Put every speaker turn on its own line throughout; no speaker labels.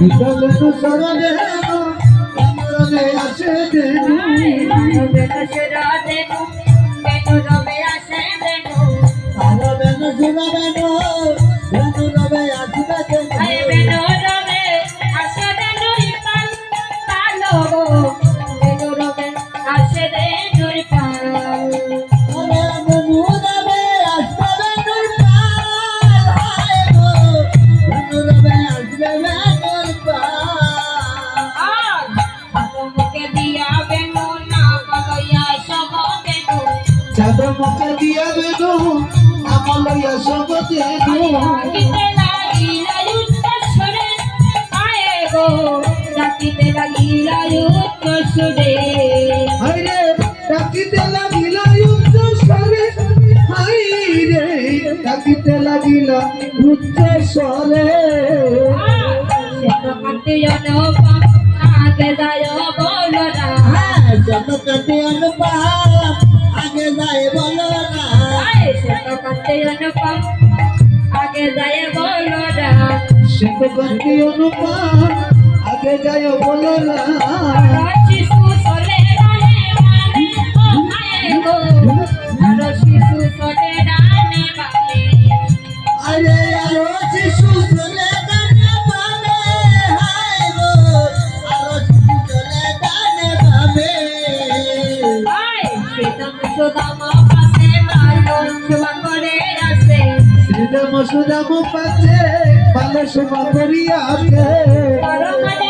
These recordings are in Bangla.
বেনু
বিকলনু সরনে আসে দেনু
রবে আসে বেনু
রবে আসবে দেনু
রবে আসে বেনু রিপাল পালো মুখে দিয়া বেনু
আমার লইয়া সব দেনু
রাখিতে লাগিলা যুদ্ধ সুরে রাখিতে লাগিলা যুদ্ধ সুরে।
ডাকিতে লাগিলা উচ্চ স্বরে হাইরে ডাকিতে লাগিলা উচ্চ স্বরে
কাটে জনপা আগে যায় বলো না।
হ্যাঁ যত কাটে অনুপাম আগে যায়
কাটে জনপা আগে যায় বলো না
সে তো কাটে অনুপাম আগে যায় বলো না
শিশু চলে ডানে মানে ও গো আর শিশু চলে ডানে মানে
আরে আরও শিশু চলে গানে পাবে সুরাম পাচ্ছে ভালো শোভা করিয়াছে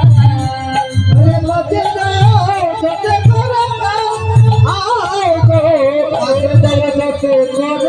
Lord